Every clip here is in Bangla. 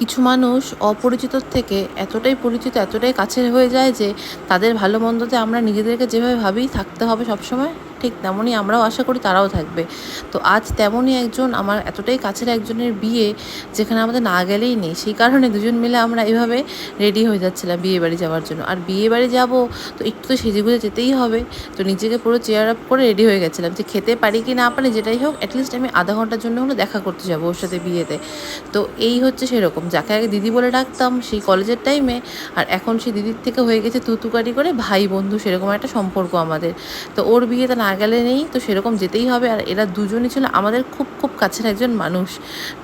কিছু মানুষ অপরিচিতর থেকে এতটাই পরিচিত, এতটাই কাছের হয়ে যায় যে তাদের ভালো মন্দতে আমরা নিজেদেরকে যেভাবে ভাবি থাকতে হবে সবসময়। ঠিক তেমনই আমরাও আশা করি তারাও থাকবে। তো আজ তেমনই একজন আমার এতটাই কাছের একজনের বিয়ে যেখানে আমাদের না গেলেই নেই। সেই কারণে দুজন মিলে আমরা এভাবে রেডি হয়ে যাচ্ছিলাম বিয়ে বাড়ি যাওয়ার জন্য। আর বিয়ে বাড়ি যাব তো একটু তো সেজেগুজে যেতেই হবে। তো নিজেকে পুরো চেয়ার আপ করে রেডি হয়ে গেছিলাম যে খেতে পারি কি না পারি যেটাই হোক অ্যাটলিস্ট আমি আধা ঘণ্টার জন্য হলো দেখা করতে যাব ওর সাথে বিয়েতে। তো এই হচ্ছে সেরকম। যাকে আগে দিদি বলে ডাকতাম সেই কলেজের টাইমে আর এখন সেই দিদির থেকে হয়ে গেছে তুতুকারি করে ভাই বন্ধু সেরকম একটা সম্পর্ক আমাদের। তো ওর বিয়েতে না গেলে নেই, তো সেরকম যেতেই হবে। আর এরা দুজনই ছিল আমাদের খুব খুব কাছের একজন মানুষ।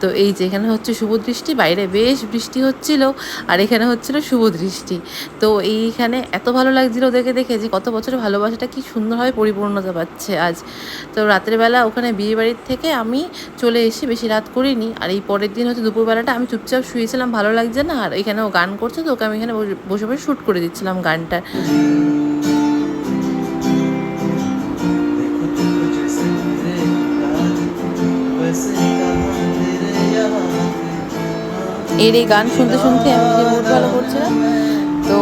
তো এই যে এখানে হচ্ছে শুভ দৃষ্টি, বাইরে বেশ বৃষ্টি হচ্ছিল, আর এখানে হচ্ছিল শুভ দৃষ্টি। তো এইখানে এত ভালো লাগছিল ওদেরকে দেখে যে কত বছরের ভালোবাসাটা কি সুন্দরভাবে পরিপূর্ণতা পাচ্ছে আজ। তো রাতের বেলা ওখানে বিয়ে বাড়ির থেকে আমি চলে এসে বেশি রাত করিনি, আর এই পরের দিন হচ্ছে দুপুরবেলাটা আমি চুপচাপ শুয়েছিলাম, ভালো লাগছে না। আর এখানে ও গান করছে, তো ওকে আমি এখানে বসে বসে শ্যুট করে দিচ্ছিলাম গানটা। এর এই গান শুনতে শুনতে আমি যে মুড ভালো করছিলাম তো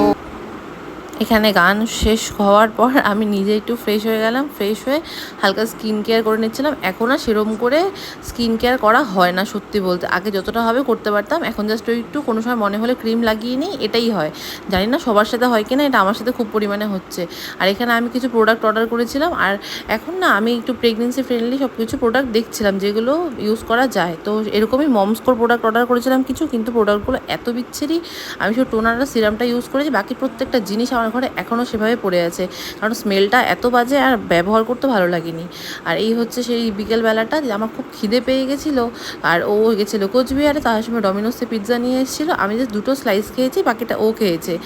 এখানে গান শেষ হওয়ার পর আমি নিজে একটু ফ্রেশ হয়ে গেলাম ফ্রেশ হয়ে হালকা স্কিন কেয়ার করে নিচ্ছিলাম। এখন আর সেরম করে স্কিন কেয়ার করা হয় না সত্যি বলতে। আগে যতটা হবে করতে পারতাম, এখন জাস্ট ওই একটু কোনো সময় মনে হলে ক্রিম লাগিয়ে নিই, এটাই হয়। জানি না সবার সাথে হয় কিনা, এটা আমার সাথে খুব পরিমাণে হচ্ছে। আর এখানে আমি কিছু প্রোডাক্ট অর্ডার করেছিলাম, আর এখন না আমি একটু প্রেগনেন্সি ফ্রেন্ডলি সব কিছু প্রোডাক্ট দেখছিলাম, যেগুলো ইউজ করা যায়। তো এরকমই মমস্কোর প্রোডাক্ট অর্ডার করেছিলাম কিছু, কিন্তু প্রোডাক্টগুলো এত বিচ্ছিরি, আমি শুধু টোনার সিরামটা ইউজ করেছি, বাকি প্রত্যেকটা জিনিস আমার ঘরে এখনও সেভাবে পড়ে আছে। কারণ স্মেলটা এত বাজে আর ব্যবহার করতে ভালো লাগেনি। আর এই হচ্ছে সেই বিকেলবেলাটা, যে আমার খুব খিদে পেয়ে গেছিল। আর ও গেছিল কোচবিহারে, তার সময় ডমিনোসে পিৎজা নিয়ে এসেছিল। আমি যে দুটো স্লাইস খেয়েছি, বাকিটা ও খেয়েছে।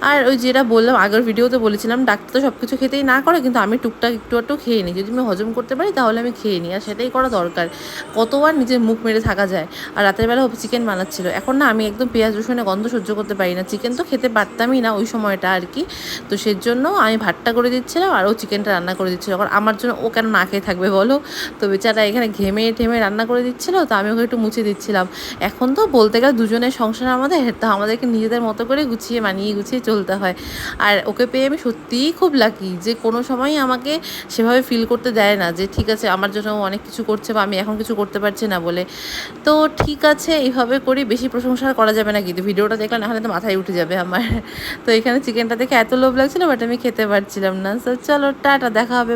আর ওই যেটা বললাম, আগের ভিডিওতে বলেছিলাম, ডাক্তার তো সব কিছু খেতেই না করে, কিন্তু আমি টুকটাক একটু একটু খেয়ে নিই। যদি আমি হজম করতে পারি, তাহলে আমি খেয়ে নিই। আর সেটাই করা দরকার। কতবার নিজের মুখ মেরে থাকা যায়। আর রাতের বেলা চিকেন বানাচ্ছিল। এখন না, আমি একদম পেঁয়াজ রসুনে গন্ধ সহ্য করতে পারি না। চিকেন তো খেতে পারতামই না ওই সময়টা আর কি। তো সেজন্য আমি ভাতটা করে দিচ্ছিলাম আর ও চিকেনটা রান্না করে দিচ্ছিল। কারণ আমার জন্য ও কেন না খেয়ে থাকবে বলো? তো বেচারা এখানে ঘেমে ঠেমে রান্না করে দিচ্ছিল, তো আমি ওকে একটু মুছে দিচ্ছিলাম। এখন তো বলতে গেলে দুজনের সংসার আমাদের, তা আমাদেরকে নিজেদের মতো করে গুছিয়ে মানিয়ে গুছিয়ে চলতে হয়। আর ওকে পেয়ে আমি সত্যিই খুব লাকি যে কোনো সময়ই আমাকে সেভাবে ফিল করতে দেয় না যে ঠিক আছে, আমার জন্য অনেক কিছু করছে বা আমি এখন কিছু করতে পারছি না বলে। তো ঠিক আছে, এইভাবে করি, বেশি প্রশংসা করা যাবে না কিন্তু। ভিডিওটা দেখলে না হলে তো মাথায় উঠে যাবে আমার। তো এখানে চিকেনটা দেখে এত লোভ লাগছিল বাট আমি খেতে পারছিলাম না চলো টাটা দেখা হবে।